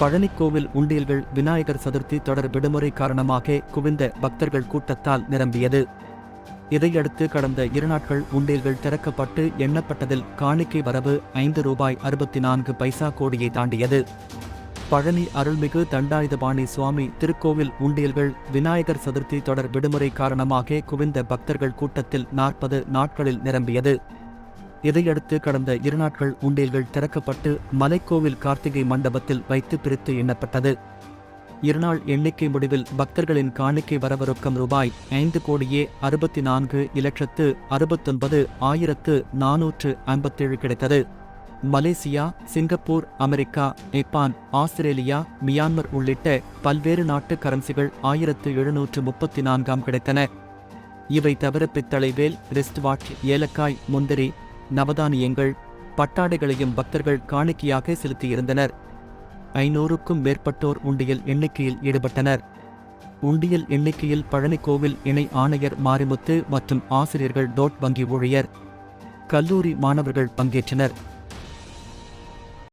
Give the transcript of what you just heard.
பழனிக்கோவில் உண்டியல்கள் விநாயகர் சதுர்த்தி தொடர் விடுமுறை காரணமாக குவிந்த பக்தர்கள் கூட்டத்தால் நிரம்பியது. இதையடுத்து கடந்த இரு நாட்கள் உண்டியல்கள் திறக்கப்பட்டு எண்ணப்பட்டதில் காணிக்கை வரவு ஐந்து ரூபாய் அறுபத்தி நான்கு பைசா கோடியை தாண்டியது. பழனி அருள்மிகு தண்டாயுதபாணி சுவாமி திருக்கோவில் உண்டியல்கள் விநாயகர் சதுர்த்தி தொடர் விடுமுறை காரணமாக குவிந்த பக்தர்கள் கூட்டத்தில் நாற்பது நாட்களில் நிரம்பியது. இதையடுத்து கடந்த இரு நாட்கள் உண்டியல்கள் திறக்கப்பட்டு மலைக்கோவில் கார்த்திகை மண்டபத்தில் வைத்து பிரித்து எண்ணப்பட்டது. இருநாள் எண்ணிக்கை முடிவில் பக்தர்களின் காணிக்கை வரவிருக்கும் ரூபாய் ஐந்து கோடியே அறுபத்தி நான்கு இலட்சத்து அறுபத்தொன்பது ஆயிரத்து நானூற்று ஐம்பத்தேழு கிடைத்தது. Malaysia Singapore America Nepal Australia Myanmar உள்ளிட்ட பல்வேறு நாட்டு கரன்சிகள் ஆயிரத்து எழுநூற்று முப்பத்தி நான்காம் கிடைத்தன. இவை தவிர பித்தளை வேல் ரிஸ்ட் வாட்ச் ஏலக்காய் முந்திரி நவதானியங்கள் பட்டாடைகளையும் பக்தர்கள் காணிக்கையாக செலுத்தியிருந்தனர். ஐநூறுக்கும் மேற்பட்டோர் உண்டியல் எண்ணிக்கையில் ஈடுபட்டனர். உண்டியல் எண்ணிக்கையில் பழனி கோவில் இணை ஆணையர் மாரிமுத்து மற்றும் ஆசிரியர்கள் டோட் வங்கி ஊழியர் கல்லூரி மாணவர்கள் பங்கேற்றனர்.